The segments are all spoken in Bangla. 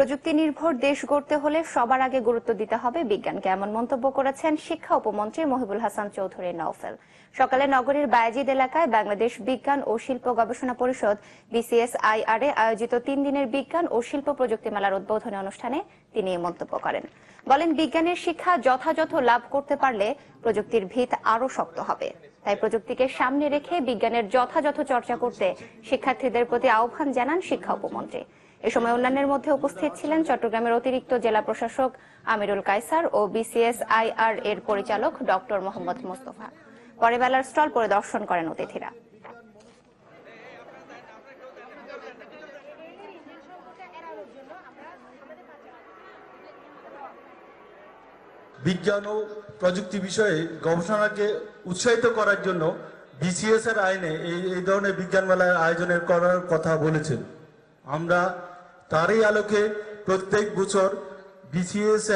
প্রযুক্তি নির্ভর দেশ গড়তে হলে সবার আগে গুরুত্ব দিতে হবে বিজ্ঞানকে, এমন মন্তব্য করেছেন শিক্ষা উপমন্ত্রী মহিবুল হাসান চৌধুরী নওফেল। সকালে নগরীর বায়াজিদ এলাকায় বাংলাদেশ বিজ্ঞান ও শিল্প গবেষণা পরিষদ বিসিএস আইআর এ আয়োজিত তিন দিনের বিজ্ঞান ও শিল্প প্রযুক্তি মেলার উদ্বোধনী অনুষ্ঠানে তিনি এই মন্তব্য করেন। বলেন, বিজ্ঞানের শিক্ষা যথাযথ লাভ করতে পারলে প্রযুক্তির ভিত আরও শক্ত হবে। তাই প্রযুক্তিকে সামনে রেখে বিজ্ঞানের যথাযথ চর্চা করতে শিক্ষার্থীদের প্রতি আহ্বান জানান শিক্ষা উপমন্ত্রী। এ সময় অন্যান্যের মধ্যে উপস্থিত ছিলেন চট্টগ্রামের অতিরিক্ত জেলা প্রশাসক আমিরুল কায়সার ও বিসিএস আইআর এর পরিচালক ডক্টর মোহাম্মদ মোস্তফা। পরে বেলার স্টল পরিদর্শন করেন অতিথিরা। বিজ্ঞান ও প্রযুক্তি বিষয়ে গবেষণাকে উৎসাহিত করার জন্য বিসিএস এর আইনে এই ধরনের বিজ্ঞান মেলার আয়োজনের করার কথা বলেছেন। আমরা তারই আলোকে প্রত্যেক বছর বিসিএস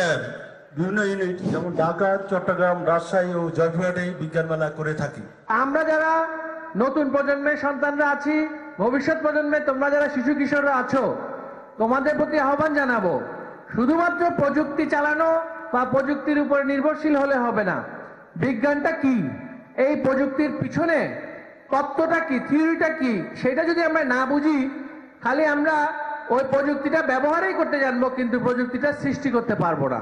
বিভিন্ন ইউনিট যেমন ঢাকা, চট্টগ্রাম, রাজশাহী ও জয়পুরহাটে বিজ্ঞান মেলা করে থাকি। আমরা যারা নতুন প্রজন্মের সন্তানরা আছি, ভবিষ্যৎ প্রজন্মে তোমরা যারা শিশু কিশোররা আছো, তোমাদের প্রতি আহ্বান জানাব, শুধুমাত্র প্রযুক্তি চালানো বা প্রযুক্তির উপর নির্ভরশীল হলে হবে না। বিজ্ঞানটা কি? এই প্রযুক্তির পিছনে তত্ত্বটা কি? থিওরিটা কি? সেটা যদি আমরা না বুঝি খালি আমরা ওই প্রযুক্তিটা ব্যবহারই করতে জানব কিন্তু প্রযুক্তিটা সৃষ্টি করতে পারব না।